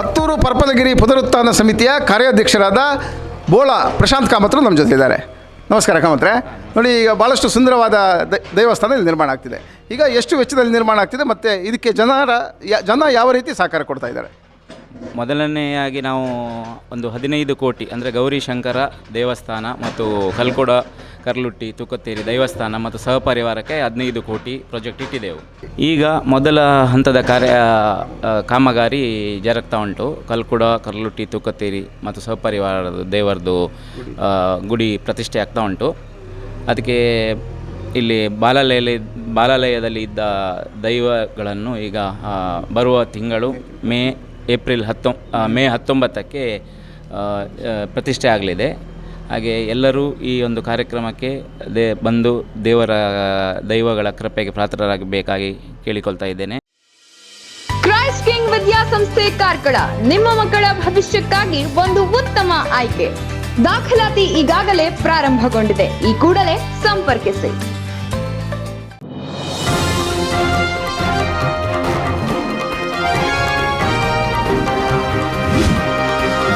ಬೆಂಗಳೂರು ಪರ್ಪಲಗಿರಿ ಪುನರುತ್ಥಾನ ಸಮಿತಿಯ ಕಾರ್ಯಾಧ್ಯಕ್ಷರಾದ ಬೋಳ ಪ್ರಶಾಂತ್ ಕಾಮತ್ರು ನಮ್ಮ ಜೊತೆ ಇದ್ದಾರೆ ನಮಸ್ಕಾರ ಕಾಮತ್ರೆ. ನೋಡಿ, ಈಗ ಭಾಳಷ್ಟು ಸುಂದರವಾದ ದೇವಸ್ಥಾನ ಇಲ್ಲಿ ನಿರ್ಮಾಣ ಆಗ್ತಿದೆ. ಈಗ ಎಷ್ಟು ವೆಚ್ಚದಲ್ಲಿ ನಿರ್ಮಾಣ ಆಗ್ತಿದೆ ಮತ್ತು ಇದಕ್ಕೆ ಜನರ ಜನ ಯಾವ ರೀತಿ ಸಹಕಾರ ಕೊಡ್ತಾ ಇದ್ದಾರೆ? ಮೊದಲನೆಯಾಗಿ ನಾವು ಒಂದು ಹದಿನೈದು ಕೋಟಿ, ಅಂದರೆ ಗೌರಿ ಶಂಕರ ದೇವಸ್ಥಾನ ಮತ್ತು ಕಲ್ಕೊಡ ಕರ್ಲುಟ್ಟಿ, ತುಕತ್ತೇರಿ ದೈವಸ್ಥಾನ ಮತ್ತು ಸಹಪರಿವಾರಕ್ಕೆ ಹದಿನೈದು ಕೋಟಿ ಪ್ರಾಜೆಕ್ಟ್ ಇಟ್ಟಿದ್ದೆವು ಈಗ ಮೊದಲ ಹಂತದ ಕಾರ್ಯ ಕಾಮಗಾರಿ ಜರುಗ್ತಾ ಉಂಟು. ಕಲ್ಕುಡ, ಕರ್ಲುಟ್ಟಿ, ತುಕತ್ತೇರಿ ಮತ್ತು ಸಹಪರಿವಾರದ ದೇವರದು ಗುಡಿ ಪ್ರತಿಷ್ಠೆ ಆಗ್ತಾ ಉಂಟು. ಅದಕ್ಕೆ ಇಲ್ಲಿ ಬಾಲಾಲಯ ಬಾಲಾಲಯದಲ್ಲಿ ಇದ್ದ ದೈವಗಳನ್ನು ಈಗ ಬರುವ ತಿಂಗಳು ಮೇ, ಏಪ್ರಿಲ್ ಹತ್ತೊ ಮೇ ಹತ್ತೊಂಬತ್ತಕ್ಕೆ ಪ್ರತಿಷ್ಠೆ ಆಗಲಿದೆ. ಹಾಗೆ ಎಲ್ಲರೂ ಈ ಒಂದು ಕಾರ್ಯಕ್ರಮಕ್ಕೆ ದೇ ಬಂದು ದೇವರ, ದೈವಗಳ ಕೃಪೆಗೆ ಪಾತ್ರರಾಗಬೇಕಾಗಿ ಕೇಳಿಕೊಳ್ತಾ ಇದ್ದೇನೆ. ಕ್ರೈಸ್ಟ್ ಕಿಂಗ್ ವಿದ್ಯಾಸಂಸ್ಥೆ ಕಾರ್ಕಳ, ನಿಮ್ಮ ಮಕ್ಕಳ ಭವಿಷ್ಯಕ್ಕಾಗಿ ಒಂದು ಉತ್ತಮ ಆಯ್ಕೆ. ದಾಖಲಾತಿ ಈಗಾಗಲೇ ಪ್ರಾರಂಭಗೊಂಡಿದೆ. ಈ ಕೂಡಲೇ ಸಂಪರ್ಕಿಸಿ.